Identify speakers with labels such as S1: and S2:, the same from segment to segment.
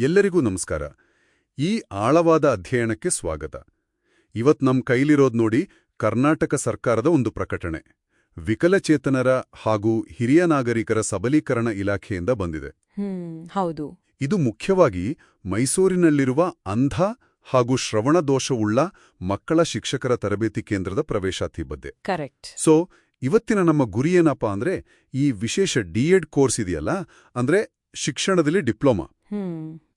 S1: ಎಲ್ಲರಿಗೂ ನಮಸ್ಕಾರ. ಈ ಆಳವಾದ ಅಧ್ಯಯನಕ್ಕೆ ಸ್ವಾಗತ. ಇವತ್ ನಮ್ ಕೈಲಿರೋದ್ ನೋಡಿ ಕರ್ನಾಟಕ ಸರ್ಕಾರದ ಒಂದು ಪ್ರಕಟಣೆ. ವಿಕಲಚೇತನರ ಹಾಗೂ ಹಿರಿಯ ನಾಗರಿಕರ ಸಬಲೀಕರಣ ಇಲಾಖೆಯಿಂದ ಬಂದಿದೆ.
S2: ಹೌದು.
S1: ಇದು ಮುಖ್ಯವಾಗಿ ಮೈಸೂರಿನಲ್ಲಿರುವ ಅಂಧ ಹಾಗೂ ಶ್ರವಣ ದೋಷವುಳ್ಳ ಮಕ್ಕಳ ಶಿಕ್ಷಕರ ತರಬೇತಿ ಕೇಂದ್ರದ ಪ್ರವೇಶಾತಿ ಬಗ್ಗೆ.
S2: ಕರೆಕ್ಟ್.
S1: ಸೊ ಇವತ್ತಿನ ನಮ್ಮ ಗುರಿ ಏನಪ್ಪಾ ಅಂದ್ರೆ ಈ ವಿಶೇಷ ಡಿಎಡ್ ಕೋರ್ಸ್ ಇದೆಯಲ್ಲ ಅಂದ್ರೆ ಶಿಕ್ಷಣದಲ್ಲಿ ಡಿಪ್ಲೊಮಾ.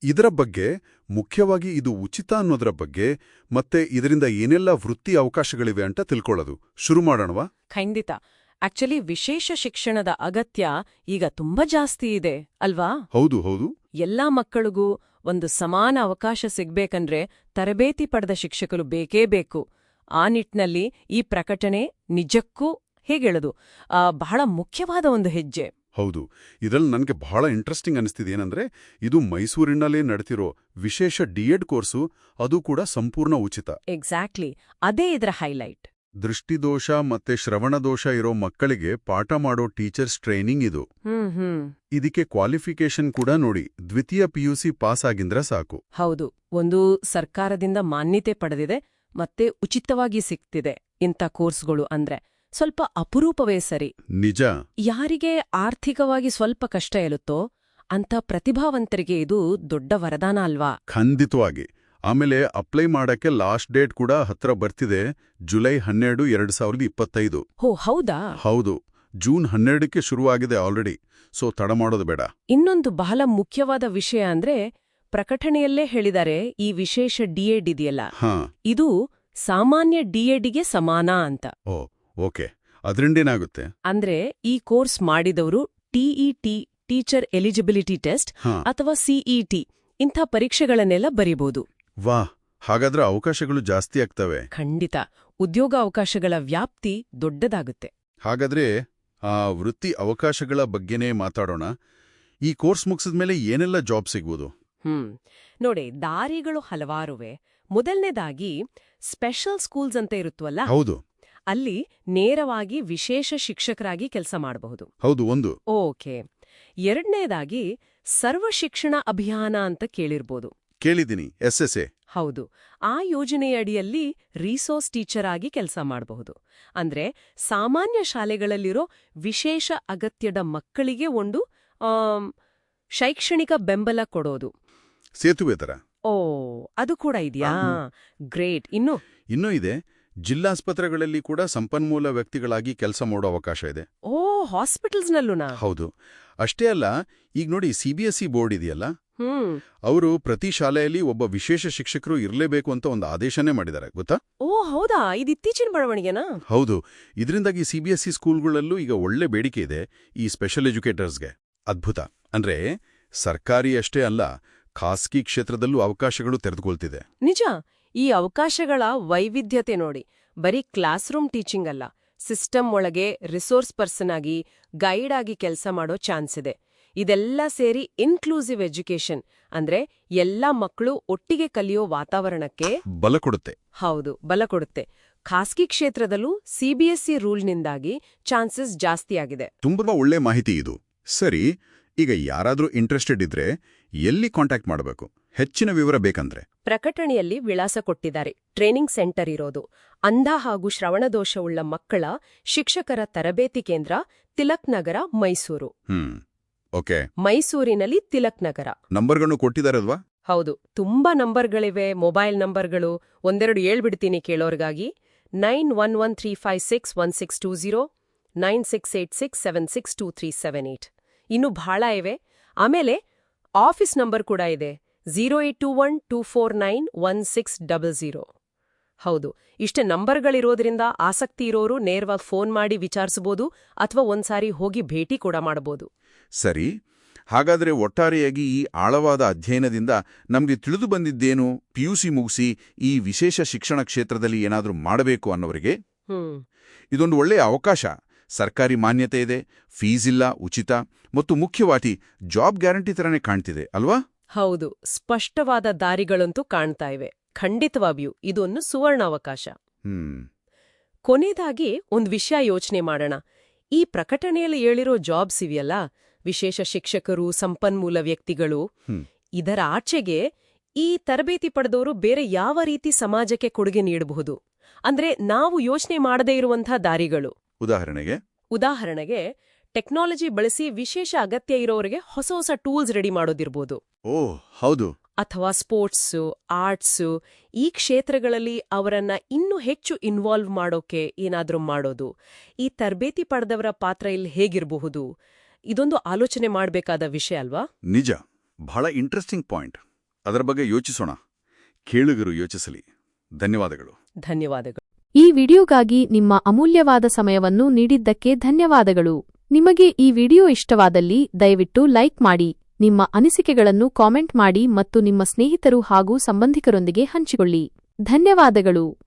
S1: ಇದರ ಬಗ್ಗೆ ಮುಖ್ಯವಾಗಿ ಇದು ಉಚಿತ ಅನ್ನೋದರ ಬಗ್ಗೆ ಮತ್ತೆ ಇದರಿಂದ ಏನೆಲ್ಲ ವೃತ್ತಿ ಅವಕಾಶಗಳಿವೆ ಅಂತ ತಿಳ್ಕೊಳ್ಳೋದು. ಶುರು ಮಾಡೋಣವಾ?
S2: ಖಂಡಿತ. ಆಕ್ಚುಲಿ ವಿಶೇಷ ಶಿಕ್ಷಣದ ಅಗತ್ಯ ಈಗ ತುಂಬಾ ಜಾಸ್ತಿ ಇದೆ ಅಲ್ವಾ?
S1: ಹೌದು ಹೌದು.
S2: ಎಲ್ಲಾ ಮಕ್ಕಳಿಗೂ ಒಂದು ಸಮಾನ ಅವಕಾಶ ಸಿಗ್ಬೇಕಂದ್ರೆ ತರಬೇತಿ ಪಡೆದ ಶಿಕ್ಷಕರು ಬೇಕೇ ಬೇಕು. ಆ ನಿಟ್ಟಿನಲ್ಲಿ ಈ ಪ್ರಕಟಣೆ ನಿಜಕ್ಕೂ ಹೇಗೆಳದು ಬಹಳ ಮುಖ್ಯವಾದ ಒಂದು ಹೆಜ್ಜೆ.
S1: ಹೌದು. ಇದರಲ್ಲಿ ನನಗೆ ಬಹಳ ಇಂಟ್ರೆಸ್ಟಿಂಗ್ ಅನಿಸ್ತಿದೆ ಏನಂದರೆ ಇದು ಮೈಸೂರಿನಲ್ಲೇ ನಡೆತಿರೋ ವಿಶೇಷ ಡಿಎಡ್ ಕೋರ್ಸು ಅದು ಕೂಡ ಸಂಪೂರ್ಣ ಉಚಿತ.
S2: ಎಕ್ಸಾಕ್ಟ್ಲಿ ಅದೇ ಇದರ ಹೈಲೈಟ್
S1: ದೃಷ್ಟಿದೋಷ ಮತ್ತೆ ಶ್ರವಣದೋಷ ಇರೋ ಮಕ್ಕಳಿಗೆ ಪಾಠ ಮಾಡೋ ಟೀಚರ್ಸ್ ಟ್ರೈನಿಂಗ್ ಇದು. ಇದಕ್ಕೆ ಕ್ವಾಲಿಫಿಕೇಶನ್ ಕೂಡ ನೋಡಿ ದ್ವಿತೀಯ ಪಿಯುಸಿ ಪಾಸ್ ಆಗಿಂದ್ರೆ ಸಾಕು.
S2: ಹೌದು. ಒಂದು ಸರ್ಕಾರದಿಂದ ಮಾನ್ಯತೆ ಪಡೆದಿದೆ ಮತ್ತೆ ಉಚಿತವಾಗಿ ಸಿಗ್ತಿದೆ ಇಂಥ ಕೋರ್ಸ್ಗಳು ಅಂದ್ರೆ. ಸ್ವಲ್ಪ ಅಪರೂಪವೇ ಸರಿ.
S1: ನಿಜ.
S2: ಯಾರಿಗೆ ಆರ್ಥಿಕವಾಗಿ ಸ್ವಲ್ಪ ಕಷ್ಟ ಇರುತ್ತೋ ಅಂತ ಪ್ರತಿಭಾವಂತರಿಗೆ ಇದು ದೊಡ್ಡ ವರದಾನ ಅಲ್ವಾ?
S1: ಖಂಡಿತವಾಗಿ. ಆಮೇಲೆ ಅಪ್ಲೈ ಮಾಡಕ್ಕೆ ಲಾಸ್ಟ್ ಡೇಟ್ ಕೂಡ ಹತ್ರ ಬರ್ತಿದೆ ಜುಲೈ ಹನ್ನೆರಡು ಎರಡು ಸಾವಿರದ ಇಪ್ಪತ್ತೈದು.
S2: ಹೋ ಹೌದಾ?
S1: ಹೌದು. ಜೂನ್ ಹನ್ನೆರಡಕ್ಕೆ ಶುರುವಾಗಿದೆ ಆಲ್ರೆಡಿ ಸೊ ತಡ ಮಾಡೋದು ಬೇಡ.
S2: ಇನ್ನೊಂದು ಬಹಳ ಮುಖ್ಯವಾದ ವಿಷಯ ಅಂದ್ರೆ ಪ್ರಕಟಣೆಯಲ್ಲೇ ಹೇಳಿದ್ದಾರೆ ಈ ವಿಶೇಷ ಡಿಎಡ್ ಇದೆಯಲ್ಲ.
S1: ಹಾ.
S2: ಇದು ಸಾಮಾನ್ಯ ಡಿಎಡ್ಗೆ ಸಮಾನ ಅಂತ.
S1: ಓ ಓಕೆ ಅದ್ರಿಂದೇನಾಗುತ್ತೆ
S2: ಅಂದ್ರೆ ಈ ಕೋರ್ಸ್ ಮಾಡಿದವರು ಟಿಇಟಿ ಟೀಚರ್ ಎಲಿಜಿಬಿಲಿಟಿ ಟೆಸ್ಟ್ ಅಥವಾ ಸಿಇಟಿ ಇಂಥ ಪರೀಕ್ಷೆಗಳನ್ನೆಲ್ಲ ಬರೀಬಹುದು
S1: ವಾ ಹಾಗಾದ್ರೆ ಅವಕಾಶಗಳು ಜಾಸ್ತಿ ಆಗ್ತವೆ.
S2: ಖಂಡಿತ ಉದ್ಯೋಗ ಅವಕಾಶಗಳ ವ್ಯಾಪ್ತಿ ದೊಡ್ಡದಾಗುತ್ತೆ.
S1: ಹಾಗಾದ್ರೆ ಆ ವೃತ್ತಿ ಅವಕಾಶಗಳ ಬಗ್ಗೆನೇ ಮಾತಾಡೋಣ. ಈ ಕೋರ್ಸ್ ಮುಗಿಸಿದ್ಮೇಲೆ ಏನೆಲ್ಲ ಜಾಬ್ ಸಿಗ್ಬೋದು?
S2: ಹ್ಮ್ ನೋಡಿ ದಾರಿಗಳು ಹಲವಾರುವೆ. ಮೊದಲನೇದಾಗಿ ಸ್ಪೆಷಲ್ ಸ್ಕೂಲ್ಸ್ ಅಂತ ಇರುತ್ತವಲ್ಲ
S1: ಹೌದು.
S2: ಅಲ್ಲಿ ನೇರವಾಗಿ ವಿಶೇಷ ಶಿಕ್ಷಕರಾಗಿ ಕೆಲಸ ಮಾಡಬಹುದು.
S1: ಹೌದು ಒಂದು.
S2: ಓಕೆ. ಎರಡನೇದಾಗಿ ಸರ್ವ ಶಿಕ್ಷಣ ಅಭಿಯಾನ ಅಂತ ಕೇಳಿರ್ಬೋದು.
S1: ಕೇಳಿದ್ದೀನಿ ಎಸ್ ಎಸ್ ಎ.
S2: ಹೌದು. ಆ ಯೋಜನೆಯಡಿಯಲ್ಲಿ ರಿಸೋರ್ಸ್ ಟೀಚರ್ ಆಗಿ ಕೆಲಸ ಮಾಡಬಹುದು. ಅಂದ್ರೆ ಸಾಮಾನ್ಯ ಶಾಲೆಗಳಲ್ಲಿರೋ ವಿಶೇಷ ಅಗತ್ಯದ ಮಕ್ಕಳಿಗೆ ಒಂದು ಶೈಕ್ಷಣಿಕ ಬೆಂಬಲ ಕೊಡೋದು.
S1: ಸೇತುವೆ ತರ.
S2: ಓ ಅದು ಕೂಡ ಇದೆಯಾ? ಗ್ರೇಟ್. ಇನ್ನು?
S1: ಇನ್ನೂ ಇದೆ. ಜಿಲ್ಲಾಸ್ಪತ್ರೆಗಳಲ್ಲಿ ಕೂಡ ಸಂಪನ್ಮೂಲ ವ್ಯಕ್ತಿಗಳಾಗಿ ಕೆಲಸ ಮಾಡೋ ಅವಕಾಶ ಇದೆ.
S2: ಓ ಹಾಸ್ಪಿಟಲ್ಸ್ನಲ್ಲೂನಾ?
S1: ಹೌದು. ಅಷ್ಟೇ ಅಲ್ಲ ಈಗ ನೋಡಿ C B S E board ಇದೆಯಲ್ಲ? ಅವರು ಪ್ರತಿ ಶಾಲೆಯಲ್ಲಿ ಒಬ್ಬ ವಿಶೇಷ ಶಿಕ್ಷಕರು ಇರಲೇಬೇಕು ಅಂತ ಒಂದು ಆದೇಶನೇ ಮಾಡಿದ್ದಾರೆ ಗೊತ್ತಾ?
S2: ಓ ಹೌದಾ? ಇದು ಇತ್ತೀಚಿನ ಬೆಳವಣಿಗೆನಾ
S1: ಹೌದು. ಇದರಿಂದಾಗಿ ಸಿಬಿಎಸ್ಇ ಸ್ಕೂಲ್ಗಳಲ್ಲೂ ಈಗ ಒಳ್ಳೆ ಬೇಡಿಕೆ ಇದೆ ಈ ಸ್ಪೆಷಲ್ ಎಜುಕೇಟರ್ಸ್ಗೆ. ಅದ್ಭುತ. ಅಂದ್ರೆ ಸರ್ಕಾರಿ ಅಷ್ಟೇ ಅಲ್ಲ ಖಾಸಗಿ ಕ್ಷೇತ್ರದಲ್ಲೂ ಅವಕಾಶಗಳು ತೆರೆದುಕೊಳ್ತಿದೆ.
S2: ನಿಜ? ಈ ಅವಕಾಶಗಳ ವೈವಿಧ್ಯತೆ ನೋಡಿ. ಬರೀ ಕ್ಲಾಸ್ ರೂಮ್ ಟೀಚಿಂಗ್ ಅಲ್ಲ ಸಿಸ್ಟಮ್ ಒಳಗೆ ರಿಸೋರ್ಸ್ ಪರ್ಸನ್ ಆಗಿ ಗೈಡ್ ಆಗಿ ಕೆಲಸ ಮಾಡೋ ಚಾನ್ಸ್ ಇದೆ. ಇದೆಲ್ಲ ಸೇರಿ ಇನ್ಕ್ಲೂಸಿವ್ ಎಜುಕೇಶನ್ ಅಂದ್ರೆ ಎಲ್ಲಾ ಮಕ್ಕಳು ಒಟ್ಟಿಗೆ ಕಲಿಯೋ ವಾತಾವರಣಕ್ಕೆ
S1: ಬಲ ಕೊಡುತ್ತೆ.
S2: ಹೌದು ಬಲ ಕೊಡುತ್ತೆ. ಖಾಸಗಿ ಕ್ಷೇತ್ರದಲ್ಲೂ ಸಿಬಿಎಸ್ಇ ರೂಲ್ನಿಂದಾಗಿ ಚಾನ್ಸಸ್ ಜಾಸ್ತಿಯಾಗಿದೆ
S1: ತುಂಬಾ ಒಳ್ಳೆ ಮಾಹಿತಿ ಇದು. ಸರಿ ಈಗ ಯಾರಾದರೂ ಇಂಟ್ರೆಸ್ಟೆಡ್ ಇದ್ರೆ ಎಲ್ಲಿ ಕಾಂಟ್ಯಾಕ್ಟ್ ಮಾಡಬೇಕು? ಹೆಚ್ಚಿನ ವಿವರ ಬೇಕಂದ್ರೆ.
S2: ಪ್ರಕಟಣೆಯಲ್ಲಿ ವಿಳಾಸ ಕೊಟ್ಟಿದ್ದಾರೆ. ಟ್ರೈನಿಂಗ್ ಸೆಂಟರ್ ಇರೋದು. ಅಂಧ ಹಾಗೂ ಶ್ರವಣದೋಷವುಳ್ಳ ಮಕ್ಕಳ ಶಿಕ್ಷಕರ ತರಬೇತಿ ಕೇಂದ್ರ ತಿಲಕ್ ನಗರ ಮೈಸೂರು.
S1: ಓಕೆ.
S2: ಮೈಸೂರಿನಲ್ಲಿ ತಿಲಕ್ ನಗರ.
S1: ನಂಬರ್ಗಳನ್ನು ಕೊಟ್ಟಿದಾರಲ್ವಾ
S2: ಹೌದು. ತುಂಬಾ ನಂಬರ್ಗಳಿವೆ. ಮೊಬೈಲ್ ನಂಬರ್ಗಳು ಒಂದೆರಡು ಹೇಳ್ಬಿಡ್ತೀನಿ ಕೇಳೋರ್ಗಾಗಿ. Nine one one three five six one six two zero nine six eight six seven six two three seven eight ಇನ್ನು ಬಹಳ ಇವೆ ಆಮೇಲೆ ಆಫೀಸ್ ನಂಬರ್ ಕೂಡ ಇದೆ zero eight two one two four nine one six double zero ಹೌದು ಇಷ್ಟೇ ನಂಬರ್ಗಳಿರೋದ್ರಿಂದ ಆಸಕ್ತಿ ಇರೋರು ನೇರವಾಗಿ ಫೋನ್ ಮಾಡಿ ವಿಚಾರಿಸಬಹುದು ಅಥವಾ ಒಂದ್ಸಾರಿ ಹೋಗಿ ಭೇಟಿ ಕೂಡ ಮಾಡಬಹುದು
S1: ಸರಿ ಹಾಗಾದ್ರೆ ಒಟ್ಟಾರೆಯಾಗಿ ಈ ಆಳವಾದ ಅಧ್ಯಯನದಿಂದ ನಮಗೆ ತಿಳಿದು ಬಂದಿದ್ದೇನು? ಪಿಯುಸಿ ಮುಗಿಸಿ ಈ ವಿಶೇಷ ಶಿಕ್ಷಣ ಕ್ಷೇತ್ರದಲ್ಲಿ ಏನಾದರೂ ಮಾಡಬೇಕು ಅನ್ನೋರಿಗೆ ಇದೊಂದು ಒಳ್ಳೆಯ ಅವಕಾಶ. ಸರ್ಕಾರಿ ಮಾನ್ಯತೆ ಇದೆ ಫೀಸ್ ಇಲ್ಲ ಉಚಿತ ಮತ್ತು ಮುಖ್ಯವಾಗಿ ಜಾಬ್ ಗ್ಯಾರಂಟಿ ಥರನೇ ಕಾಣ್ತಿದೆ ಅಲ್ವಾ?
S2: ಹೌದು ಸ್ಪಷ್ಟವಾದ ದಾರಿಗಳಂತೂ ಕಾಣ್ತಾ ಇವೆ. ಖಂಡಿತವಾಗಿಯೂ ಇದೊಂದು ಸುವರ್ಣಾವಕಾಶ. ಕೊನೆಯದಾಗಿ ಒಂದು ವಿಷಯ ಯೋಚನೆ ಮಾಡೋಣ. ಈ ಪ್ರಕಟಣೆಯಲ್ಲಿ ಹೇಳಿರೋ ಜಾಬ್ಸ್ ಇವೆಯಲ್ಲ? ವಿಶೇಷ ಶಿಕ್ಷಕರು ಸಂಪನ್ಮೂಲ ವ್ಯಕ್ತಿಗಳು. ಇದರ ಆಚೆಗೆ ಈ ತರಬೇತಿ ಪಡೆದವರು ಬೇರೆ ಯಾವ ರೀತಿ ಸಮಾಜಕ್ಕೆ ಕೊಡುಗೆ ನೀಡಬಹುದು? ಅಂದ್ರೆ ನಾವು ಯೋಚನೆ ಮಾಡದೇ ಇರುವಂತಹ ದಾರಿಗಳು.
S1: ಉದಾಹರಣೆಗೆ?
S2: ಉದಾಹರಣೆಗೆ ಟೆಕ್ನಾಲಜಿ ಬಳಸಿ ವಿಶೇಷ ಅಗತ್ಯ ಇರೋರಿಗೆ ಹೊಸ ಹೊಸ ಟೂಲ್ಸ್ ರೆಡಿ ಮಾಡೋದಿರ್ಬೋದು.
S1: ಓ ಹೌದು.
S2: ಅಥವಾ ಸ್ಪೋರ್ಟ್ಸು ಆರ್ಟ್ಸು ಈ ಕ್ಷೇತ್ರಗಳಲ್ಲಿ ಅವರನ್ನ ಇನ್ನೂ ಹೆಚ್ಚು ಇನ್ವಾಲ್ವ್ ಮಾಡೋಕೆ ಏನಾದರೂ ಮಾಡೋದು. ಈ ತರಬೇತಿ ಪಡೆದವರ ಪಾತ್ರ ಇಲ್ಲಿ ಹೇಗಿರಬಹುದು? ಇದೊಂದು ಆಲೋಚನೆ ಮಾಡಬೇಕಾದ ವಿಷಯ ಅಲ್ವಾ?
S1: ನಿಜ. ಬಹಳ ಇಂಟ್ರೆಸ್ಟಿಂಗ್ ಪಾಯಿಂಟ್. ಅದರ ಬಗ್ಗೆ ಯೋಚಿಸೋಣ. ಕೇಳುಗರು ಯೋಚಿಸಲಿ. ಧನ್ಯವಾದಗಳು.
S2: ಧನ್ಯವಾದಗಳು.
S3: ಈ ವಿಡಿಯೋಗಾಗಿ ನಿಮ್ಮ ಅಮೂಲ್ಯವಾದ ಸಮಯವನ್ನು ನೀಡಿದ್ದಕ್ಕೆ ಧನ್ಯವಾದಗಳು. ನಿಮಗೆ ಈ ವಿಡಿಯೋ ಇಷ್ಟವಾದಲ್ಲಿ ದಯವಿಟ್ಟು ಲೈಕ್ ಮಾಡಿ, ನಿಮ್ಮ ಅನಿಸಿಕೆಗಳನ್ನು ಕಾಮೆಂಟ್ ಮಾಡಿ ಮತ್ತು ನಿಮ್ಮ ಸ್ನೇಹಿತರು ಹಾಗೂ ಸಂಬಂಧಿಕರೊಂದಿಗೆ ಹಂಚಿಕೊಳ್ಳಿ. ಧನ್ಯವಾದಗಳು.